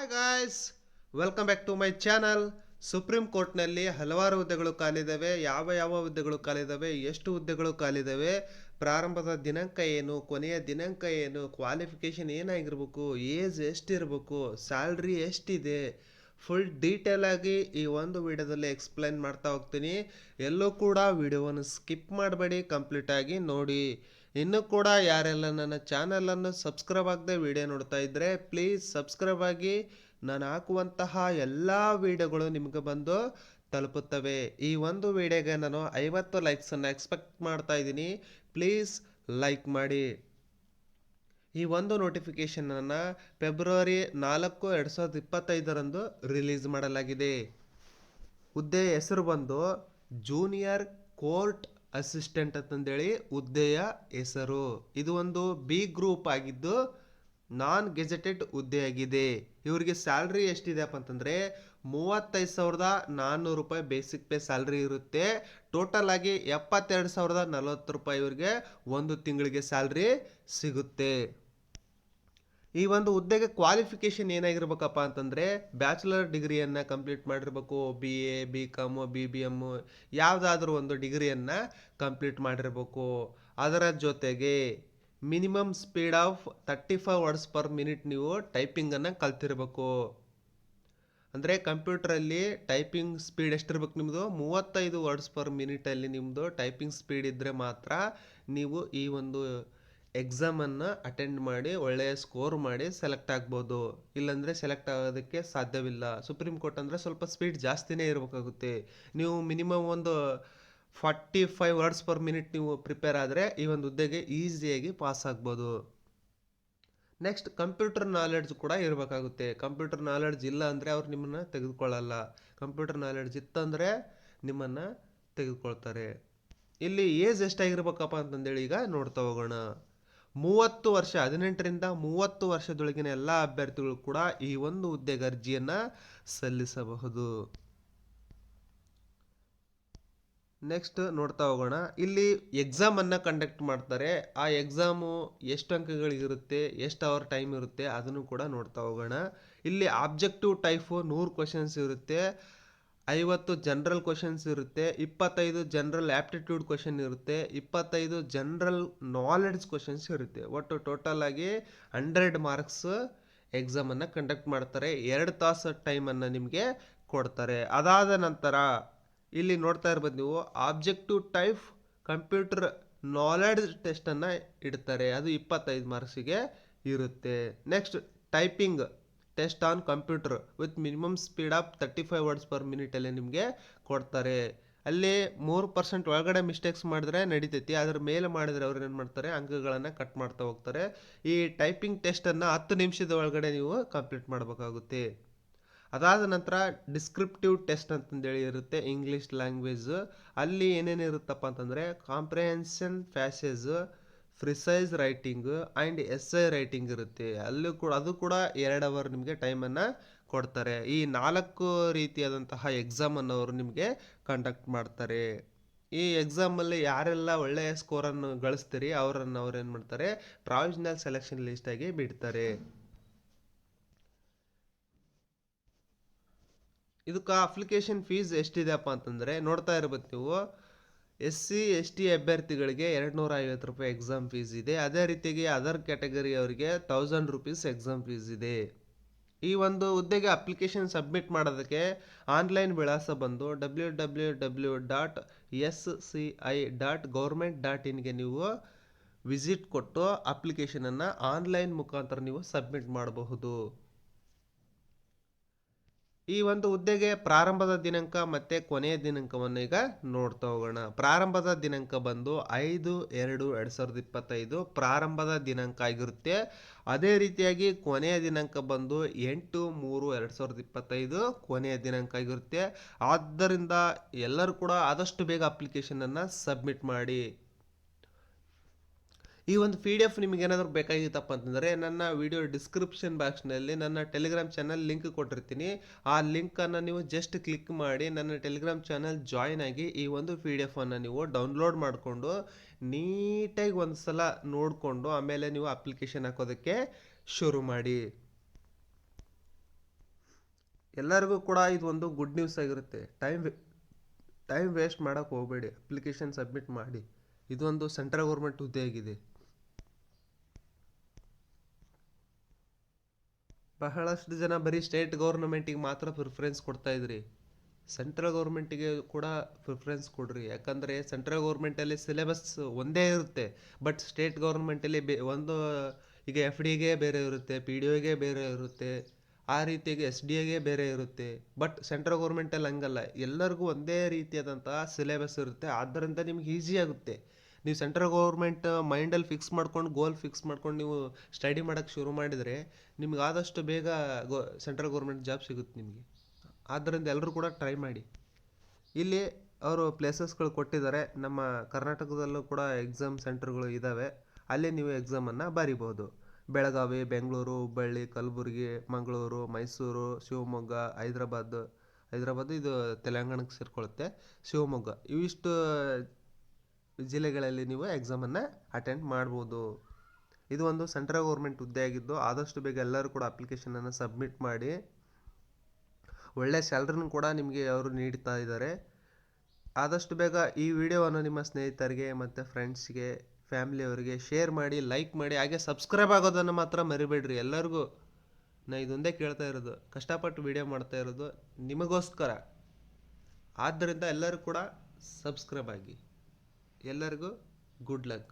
Hi guys welcome back to my channel supreme ಕೋರ್ಟ್ನಲ್ಲಿ ಹಲವಾರು ಹುದ್ದೆಗಳು ಕಾಲಿದ್ದಾವೆ ಯಾವ ಯಾವ ಹುದ್ದೆಗಳು ಕಾಲಿದ್ದಾವೆ ಎಷ್ಟು ಹುದ್ದೆಗಳು ಕಾಲಿದ್ದಾವೆ ಪ್ರಾರಂಭದ ದಿನಾಂಕ ಏನು? ಕೊನೆಯ ದಿನಾಂಕ ಏನು? ಕ್ವಾಲಿಫಿಕೇಷನ್ ಏನಾಗಿರ್ಬೇಕು? ಏಜ್ ಎಷ್ಟಿರಬೇಕು? ಸ್ಯಾಲ್ರಿ ಎಷ್ಟಿದೆ? ಫುಲ್ ಡೀಟೇಲ್ ಆಗಿ ಈ ಒಂದು ವಿಡಿಯೋದಲ್ಲಿ ಎಕ್ಸ್ಪ್ಲೈನ್ ಮಾಡ್ತಾ ಹೋಗ್ತೀನಿ. ಎಲ್ಲೂ ಕೂಡ ವಿಡಿಯೋವನ್ನು ಸ್ಕಿಪ್ ಮಾಡಬೇಡಿ ಕಂಪ್ಲೀಟ್ ಆಗಿ ನೋಡಿ. ಇನ್ನೂ ಕೂಡ ಯಾರೆಲ್ಲ ನನ್ನ ಚಾನಲನ್ನು ಸಬ್ಸ್ಕ್ರೈಬ್ ಆಗದೆ ವಿಡಿಯೋ ನೋಡ್ತಾ ಇದ್ದರೆ ಪ್ಲೀಸ್ ಸಬ್ಸ್ಕ್ರೈಬ್ ಆಗಿ ನಾನು ಹಾಕುವಂತಹ ಎಲ್ಲ ವಿಡಿಯೋಗಳು ನಿಮಗೆ ಬಂದು ತಲುಪುತ್ತವೆ. ಈ ಒಂದು ವಿಡಿಯೋಗೆ ನಾನು ಐವತ್ತು ಲೈಕ್ಸನ್ನು ಎಕ್ಸ್ಪೆಕ್ಟ್ ಮಾಡ್ತಾ ಇದ್ದೀನಿ. ಪ್ಲೀಸ್ ಲೈಕ್ ಮಾಡಿ. ಈ ಒಂದು ನೋಟಿಫಿಕೇಷನನ್ನು ಫೆಬ್ರವರಿ ನಾಲ್ಕು ಎರಡು ಸಾವಿರದ ಇಪ್ಪತ್ತೈದರಂದು ರಿಲೀಸ್ ಮಾಡಲಾಗಿದೆ. ಹುದ್ದೆ ಹೆಸರು ಬಂದು ಜೂನಿಯರ್ ಕೋರ್ಟ್ ಅಸಿಸ್ಟೆಂಟ್ ಅಂತಂದೇಳಿ ಹುದ್ದೆಯ ಹೆಸರು. ಇದು ಒಂದು ಬಿ ಗ್ರೂಪ್ ಆಗಿದ್ದು ನಾನ್ ಗೆಜೆಟೆಡ್ ಹುದ್ದೆಯಾಗಿದೆ ಇವರಿಗೆ ಸ್ಯಾಲ್ರಿ ಎಷ್ಟಿದೆಯಪ್ಪ ಅಂತಂದರೆ ಮೂವತ್ತೈದು ಸಾವಿರದ ನಾನ್ನೂರು ರೂಪಾಯಿ ಬೇಸಿಕ್ ಪೇ ಸ್ಯಾಲ್ರಿ ಇರುತ್ತೆ. ಟೋಟಲ್ ಆಗಿ ಎಪ್ಪತ್ತೆರಡು ಸಾವಿರದ ನಲವತ್ತು ರೂಪಾಯಿ ಇವರಿಗೆ ಒಂದು ತಿಂಗಳಿಗೆ ಸ್ಯಾಲ್ರಿ ಸಿಗುತ್ತೆ. ಈ ಒಂದು ಹುದ್ದೆಗೆ ಕ್ವಾಲಿಫಿಕೇಶನ್ ಏನಾಗಿರ್ಬೇಕಪ್ಪ ಅಂತಂದರೆ ಬ್ಯಾಚುಲರ್ ಡಿಗ್ರಿಯನ್ನು ಕಂಪ್ಲೀಟ್ ಮಾಡಿರ್ಬೇಕು B A B com B B M ಯಾವುದಾದ್ರೂ ಒಂದು ಡಿಗ್ರಿಯನ್ನು ಕಂಪ್ಲೀಟ್ ಮಾಡಿರ್ಬೇಕು. ಅದರ ಜೊತೆಗೆ minimum speed of thirty five words per minute ನೀವು ಟೈಪಿಂಗನ್ನು ಕಲ್ತಿರ್ಬೇಕು. ಅಂದರೆ ಕಂಪ್ಯೂಟ್ರಲ್ಲಿ ಟೈಪಿಂಗ್ ಸ್ಪೀಡ್ ಎಷ್ಟಿರ್ಬೇಕು ನಿಮ್ಮದು ಮೂವತ್ತೈದು ವರ್ಡ್ಸ್ ಪರ್ ಮಿನಿಟಲ್ಲಿ ನಿಮ್ಮದು ಟೈಪಿಂಗ್ ಸ್ಪೀಡ್ ಇದ್ದರೆ ಮಾತ್ರ ನೀವು ಈ ಒಂದು ಎಕ್ಸಾಮನ್ನು ಅಟೆಂಡ್ ಮಾಡಿ, ಒಳ್ಳೆಯ ಸ್ಕೋರ್ ಮಾಡಿ ಸೆಲೆಕ್ಟ್ ಆಗ್ಬೋದು. ಇಲ್ಲಾಂದರೆ ಸೆಲೆಕ್ಟ್ ಆಗೋದಕ್ಕೆ ಸಾಧ್ಯವಿಲ್ಲ. ಸುಪ್ರೀಂ ಕೋರ್ಟ್ ಅಂದರೆ ಸ್ವಲ್ಪ ಸ್ಪೀಡ್ ಜಾಸ್ತಿನೇ ಇರಬೇಕಾಗುತ್ತೆ. ನೀವು ಮಿನಿಮಮ್ ಒಂದು forty five words per minute ನೀವು ಪ್ರಿಪೇರ್ ಆದರೆ ಈ ಒಂದು ಹುದ್ದೆಗೆ ಈಸಿಯಾಗಿ ಪಾಸ್ ಆಗ್ಬೋದು. ನೆಕ್ಸ್ಟ್ ಕಂಪ್ಯೂಟರ್ ನಾಲೆಡ್ಜ್ ಕೂಡ ಇರಬೇಕಾಗುತ್ತೆ. ಕಂಪ್ಯೂಟರ್ ನಾಲೆಡ್ಜ್ ಇಲ್ಲ ಅಂದರೆ ಅವ್ರು ನಿಮ್ಮನ್ನು ತೆಗೆದುಕೊಳ್ಳಲ್ಲ. ಕಂಪ್ಯೂಟರ್ ನಾಲೆಡ್ಜ್ ಇತ್ತಂದರೆ ನಿಮ್ಮನ್ನು ತೆಗೆದುಕೊಳ್ತಾರೆ. ಇಲ್ಲಿ ಏಜ್ ಎಷ್ಟಾಗಿರ್ಬೇಕಪ್ಪ ಅಂತಂದೇಳಿ ಈಗ ನೋಡ್ತಾ ಹೋಗೋಣ. ಮೂವತ್ತು ವರ್ಷ, ಹದಿನೆಂಟರಿಂದ ಮೂವತ್ತು ವರ್ಷದೊಳಗಿನ ಎಲ್ಲ ಅಭ್ಯರ್ಥಿಗಳು ಕೂಡ ಈ ಒಂದು ಹುದ್ದೆಗೆ ಅರ್ಜಿಯನ್ನು ಸಲ್ಲಿಸಬಹುದು. ನೆಕ್ಸ್ಟ್ ನೋಡ್ತಾ ಹೋಗೋಣ. ಇಲ್ಲಿ ಎಕ್ಸಾಮನ್ನು ಕಂಡಕ್ಟ್ ಮಾಡ್ತಾರೆ. ಆ ಎಕ್ಸಾಮು ಎಷ್ಟು ಅಂಕಗಳಿಗಿರುತ್ತೆ ಎಷ್ಟು ಅವರ್ ಟೈಮ್ ಇರುತ್ತೆ ಅದನ್ನು ಕೂಡ ನೋಡ್ತಾ ಹೋಗೋಣ. ಇಲ್ಲಿ ಆಬ್ಜೆಕ್ಟಿವ್ ಟೈಫು ನೂರು ಕ್ವಶನ್ಸ್ ಇರುತ್ತೆ. ಐವತ್ತು ಜನರಲ್ ಕ್ವಶನ್ಸ್ ಇರುತ್ತೆ, ಇಪ್ಪತ್ತೈದು ಜನರಲ್ ಆ್ಯಪ್ಟಿಟ್ಯೂಡ್ ಕ್ವಶನ್ ಇರುತ್ತೆ, ಇಪ್ಪತ್ತೈದು ಜನರಲ್ ನಾಲೆಡ್ಜ್ ಕ್ವಶನ್ಸ್ ಇರುತ್ತೆ. ಒಟ್ಟು ಟೋಟಲ್ ಆಗಿ ಹಂಡ್ರೆಡ್ ಮಾರ್ಕ್ಸ್ ಎಕ್ಸಾಮನ್ನು ಕಂಡಕ್ಟ್ ಮಾಡ್ತಾರೆ, ಎರಡು ತಾಸು ಟೈಮನ್ನು ನಿಮಗೆ ಕೊಡ್ತಾರೆ. ಅದಾದ ನಂತರ, ಇಲ್ಲಿ ನೋಡ್ತಾ ಇರ್ಬೋದು ನೀವು ಆಬ್ಜೆಕ್ಟಿವ್ ಟೈಪ್ ಕಂಪ್ಯೂಟರ್ ನಾಲೆಡ್ಜ್ ಟೆಸ್ಟನ್ನು ಇಡ್ತಾರೆ. ಅದು ಇಪ್ಪತ್ತೈದು ಮಾರ್ಕ್ಸಿಗೆ ಇರುತ್ತೆ. Next typing test on computer with minimum speed of thirty five words per ಮಿನಿಟಲ್ಲೇ ನಿಮಗೆ ಕೊಡ್ತಾರೆ. ಅಲ್ಲಿ ಮೂರು ಪರ್ಸೆಂಟ್ ಒಳಗಡೆ ಮಿಸ್ಟೇಕ್ಸ್ ಮಾಡಿದ್ರೆ ನಡಿತೈತಿ. ಅದ್ರ ಮೇಲೆ ಮಾಡಿದ್ರೆ ಅವ್ರು ಏನು ಮಾಡ್ತಾರೆ? ಅಂಕಗಳನ್ನು ಕಟ್ ಮಾಡ್ತಾ ಹೋಗ್ತಾರೆ. ಈ ಟೈಪಿಂಗ್ ಟೆಸ್ಟನ್ನು ಹತ್ತು ನಿಮಿಷದ ಒಳಗಡೆ ನೀವು ಕಂಪ್ಲೀಟ್ ಮಾಡಬೇಕಾಗುತ್ತೆ. ಅದಾದ ನಂತರ ಡಿಸ್ಕ್ರಿಪ್ಟಿವ್ ಟೆಸ್ಟ್ ಅಂತಂದೇಳಿ ಇರುತ್ತೆ ಇಂಗ್ಲೀಷ್ ಲ್ಯಾಂಗ್ವೇಜ್. ಅಲ್ಲಿ ಏನೇನಿರುತ್ತಪ್ಪ ಅಂತಂದರೆ comprehension passage precis writing and essay writing ಇರುತ್ತೆ. ಅಲ್ಲೂ ಕೂಡ, ಅದು ಕೂಡ ಎರಡು ಅವರ್ ನಿಮಗೆ ಟೈಮನ್ನು ಕೊಡ್ತಾರೆ. ಈ ನಾಲ್ಕು ರೀತಿಯಾದಂತಹ ಎಕ್ಸಾಮನ್ನು ಅವರು ನಿಮಗೆ ಕಂಡಕ್ಟ್ ಮಾಡ್ತಾರೆ. ಈ ಎಕ್ಸಾಮಲ್ಲಿ ಯಾರೆಲ್ಲ ಒಳ್ಳೆಯ ಸ್ಕೋರನ್ನು ಗಳಿಸ್ತೀರಿ, ಅವರನ್ನು ಅವ್ರು ಏನು ಮಾಡ್ತಾರೆ? ಪ್ರಾವಿಷನಲ್ ಸೆಲೆಕ್ಷನ್ ಲಿಸ್ಟಾಗಿ ಬಿಡ್ತಾರೆ. ಇದಕ್ಕೆ ಅಪ್ಲಿಕೇಶನ್ ಫೀಸ್ ಎಷ್ಟಿದೆಯಪ್ಪ ಅಂತಂದರೆ, ನೋಡ್ತಾ ಇರ್ಬೇಕು ನೀವು. ಎಸ್ ಸಿ ಎಸ್ ಟಿ ಅಭ್ಯರ್ಥಿಗಳಿಗೆ ಎರಡು ನೂರ ಐವತ್ತು ರೂಪಾಯಿ ಎಕ್ಸಾಮ್ ಫೀಸ್ ಇದೆ. ಅದೇ ರೀತಿಯಾಗಿ ಅದರ್ ಕ್ಯಾಟಗರಿ ಅವರಿಗೆ ತೌಸಂಡ್ ರುಪೀಸ್ ಎಕ್ಸಾಮ್ ಫೀಸ್ ಇದೆ. ಈ ಒಂದು ಹುದ್ದೆಗೆ ಅಪ್ಲಿಕೇಶನ್ ಸಬ್ಮಿಟ್ ಮಾಡೋದಕ್ಕೆ ಆನ್ಲೈನ್ ವಿಳಾಸ ಬಂದು W W W dot S C I dot government dot ಇನ್ಗೆ ನೀವು ವಿಸಿಟ್ ಕೊಟ್ಟು ಅಪ್ಲಿಕೇಶನನ್ನು ಆನ್ಲೈನ್ ಮುಖಾಂತರ ನೀವು ಸಬ್ಮಿಟ್ ಮಾಡಬಹುದು. ಈ ಒಂದು ಹುದ್ದೆಗೆ ಪ್ರಾರಂಭದ ದಿನಾಂಕ ಮತ್ತು ಕೊನೆಯ ದಿನಾಂಕವನ್ನು ಈಗ ನೋಡ್ತಾ ಹೋಗೋಣ. ಪ್ರಾರಂಭದ ದಿನಾಂಕ ಬಂದು ಐದು ಎರಡು ಎರಡು ಸಾವಿರದ ಇಪ್ಪತ್ತೈದು ಪ್ರಾರಂಭದ ದಿನಾಂಕ ಆಗಿರುತ್ತೆ. ಅದೇ ರೀತಿಯಾಗಿ ಕೊನೆಯ ದಿನಾಂಕ ಬಂದು ಎಂಟು ಮೂರು ಎರಡು ಸಾವಿರದ ಇಪ್ಪತ್ತೈದು ಕೊನೆಯ ದಿನಾಂಕ ಆಗಿರುತ್ತೆ. ಆದ್ದರಿಂದ ಎಲ್ಲರೂ ಕೂಡ ಆದಷ್ಟು ಬೇಗ ಅಪ್ಲಿಕೇಶನನ್ನು ಸಬ್ಮಿಟ್ ಮಾಡಿ. ಈ ಒಂದು ಪಿ ಡಿ ಎಫ್ ನಿಮಗೆ ಏನಾದರೂ ಬೇಕಾಗಿತ್ತಪ್ಪ ಅಂತಂದರೆ ನನ್ನ ವಿಡಿಯೋ ಡಿಸ್ಕ್ರಿಪ್ಷನ್ ಬಾಕ್ಸ್ನಲ್ಲಿ ನನ್ನ ಟೆಲಿಗ್ರಾಮ್ ಚಾನಲ್ ಲಿಂಕ್ ಕೊಟ್ಟಿರ್ತೀನಿ. ಆ ಲಿಂಕನ್ನು ನೀವು ಜಸ್ಟ್ ಕ್ಲಿಕ್ ಮಾಡಿ ನನ್ನ ಟೆಲಿಗ್ರಾಮ್ ಚಾನಲ್ ಜಾಯ್ನ್ ಆಗಿ ಈ ಒಂದು ಪಿ ಡಿ ಎಫನ್ನು ನೀವು ಡೌನ್ಲೋಡ್ ಮಾಡಿಕೊಂಡು ನೀಟಾಗಿ ಒಂದು ಸಲ ನೋಡಿಕೊಂಡು ಆಮೇಲೆ ನೀವು ಅಪ್ಲಿಕೇಶನ್ ಹಾಕೋದಕ್ಕೆ ಶುರು ಮಾಡಿ. ಎಲ್ಲರಿಗೂ ಕೂಡ ಇದು ಒಂದು ಗುಡ್ ನ್ಯೂಸ್ ಆಗಿರುತ್ತೆ. ಟೈಮ್ ಟೈಮ್ ವೇಸ್ಟ್ ಮಾಡೋಕ್ಕೆ ಹೋಗಬೇಡಿ. ಅಪ್ಲಿಕೇಶನ್ ಸಬ್ಮಿಟ್ ಮಾಡಿ. ಇದೊಂದು ಸೆಂಟ್ರಲ್ ಗೌರ್ಮೆಂಟ್ ಹುದ್ದೆ ಬಹಳಷ್ಟು ಜನ ಬರೀ ಸ್ಟೇಟ್ ಗೌರ್ನಮೆಂಟಿಗೆ ಮಾತ್ರ ಪ್ರಿಫರೆನ್ಸ್ ಕೊಡ್ತಾ ಇದ್ರಿ. ಸೆಂಟ್ರಲ್ ಗೌರ್ಮೆಂಟಿಗೆ ಕೂಡ ಪ್ರಿಫರೆನ್ಸ್ ಕೊಡ್ರಿ. ಯಾಕಂದರೆ ಸೆಂಟ್ರಲ್ ಗೌರ್ಮೆಂಟಲ್ಲಿ ಸಿಲೆಬಸ್ ಒಂದೇ ಇರುತ್ತೆ. ಬಟ್ ಸ್ಟೇಟ್ ಗೌರ್ಮೆಂಟಲ್ಲಿ ಬೇ, ಒಂದು ಈಗ ಎಫ್ ಡಿಗೆ ಬೇರೆ ಇರುತ್ತೆ ಪಿ ಡಿ ಒಗೆ ಬೇರೆ ಇರುತ್ತೆ, ಆ ರೀತಿಯಾಗಿ ಎಸ್ ಡಿ ಎಗೆ ಬೇರೆ ಇರುತ್ತೆ. ಬಟ್ ಸೆಂಟ್ರಲ್ ಗೌರ್ಮೆಂಟಲ್ಲಿ ಹಂಗಲ್ಲ. ಎಲ್ಲರಿಗೂ ಒಂದೇ ರೀತಿಯಾದಂತಹ ಸಿಲೆಬಸ್ ಇರುತ್ತೆ. ಆದ್ದರಿಂದ ನಿಮ್ಗೆ ಈಸಿ ಆಗುತ್ತೆ. ನೀವು ಸೆಂಟ್ರಲ್ ಗೌರ್ಮೆಂಟ್ ಮೈಂಡಲ್ಲಿ ಫಿಕ್ಸ್ ಮಾಡ್ಕೊಂಡು, ಗೋಲ್ ಫಿಕ್ಸ್ ಮಾಡ್ಕೊಂಡು ನೀವು ಸ್ಟಡಿ ಮಾಡೋಕ್ಕೆ ಶುರು ಮಾಡಿದರೆ ನಿಮ್ಗೆ ಆದಷ್ಟು ಬೇಗ ಗೋ, ಸೆಂಟ್ರಲ್ ಗೌರ್ಮೆಂಟ್ ಜಾಬ್ ಸಿಗುತ್ತೆ ನಿಮಗೆ. ಆದ್ದರಿಂದ ಎಲ್ಲರೂ ಕೂಡ ಟ್ರೈ ಮಾಡಿ. ಇಲ್ಲಿ ಅವರು ಪ್ಲೇಸಸ್ಗಳು ಕೊಟ್ಟಿದ್ದಾರೆ. ನಮ್ಮ ಕರ್ನಾಟಕದಲ್ಲೂ ಕೂಡ ಎಕ್ಸಾಮ್ ಸೆಂಟರ್ಗಳು ಇದ್ದಾವೆ. ಅಲ್ಲಿ ನೀವು ಎಕ್ಸಾಮನ್ನು ಬರಿಬೋದು. ಬೆಳಗಾವಿ, ಬೆಂಗಳೂರು, ಹುಬ್ಬಳ್ಳಿ, ಕಲಬುರಗಿ, ಮಂಗಳೂರು, ಮೈಸೂರು, ಶಿವಮೊಗ್ಗ, ಹೈದ್ರಾಬಾದ್. ಹೈದ್ರಾಬಾದ್ ಇದು ತೆಲಂಗಾಣಕ್ಕೆ ಸೇರಿಕೊಳ್ಳುತ್ತೆ ಶಿವಮೊಗ್ಗ. ಇವಿಷ್ಟು ಜಿಲ್ಲೆಗಳಲ್ಲಿ ನೀವು ಎಕ್ಸಾಮನ್ನು ಅಟೆಂಡ್ ಮಾಡ್ಬೋದು. ಇದು ಒಂದು ಸೆಂಟ್ರಲ್ ಗೌರ್ಮೆಂಟ್ ಹುದ್ದೆ ಆಗಿದ್ದು ಆದಷ್ಟು ಬೇಗ ಎಲ್ಲರೂ ಕೂಡ ಅಪ್ಲಿಕೇಶನನ್ನು ಸಬ್ಮಿಟ್ ಮಾಡಿ. ಒಳ್ಳೆ ಸ್ಯಾಲ್ರಿನೂ ಕೂಡ ನಿಮಗೆ ಅವರು ನೀಡ್ತಾ ಇದ್ದಾರೆ. ಆದಷ್ಟು ಬೇಗ ಈ ವಿಡಿಯೋವನ್ನು ನಿಮ್ಮ ಸ್ನೇಹಿತರಿಗೆ ಮತ್ತು ಫ್ರೆಂಡ್ಸ್ಗೆ ಫ್ಯಾಮಿಲಿಯವರಿಗೆ ಶೇರ್ ಮಾಡಿ ಲೈಕ್ ಮಾಡಿ, ಹಾಗೆ ಸಬ್ಸ್ಕ್ರೈಬ್ ಆಗೋದನ್ನು ಮಾತ್ರ ಮರಿಬೇಡ್ರಿ. ಎಲ್ಲರಿಗೂ ನಾ ಇದೊಂದೇ ಕೇಳ್ತಾ ಇರೋದು. ಕಷ್ಟಪಟ್ಟು ವಿಡಿಯೋ ಮಾಡ್ತಾ ಇರೋದು ನಿಮಗೋಸ್ಕರ. ಆದ್ದರಿಂದ ಎಲ್ಲರೂ ಕೂಡ ಸಬ್ಸ್ಕ್ರೈಬ್ ಆಗಿ. ಎಲ್ಲರಿಗೂ ಗುಡ್ ಲಕ್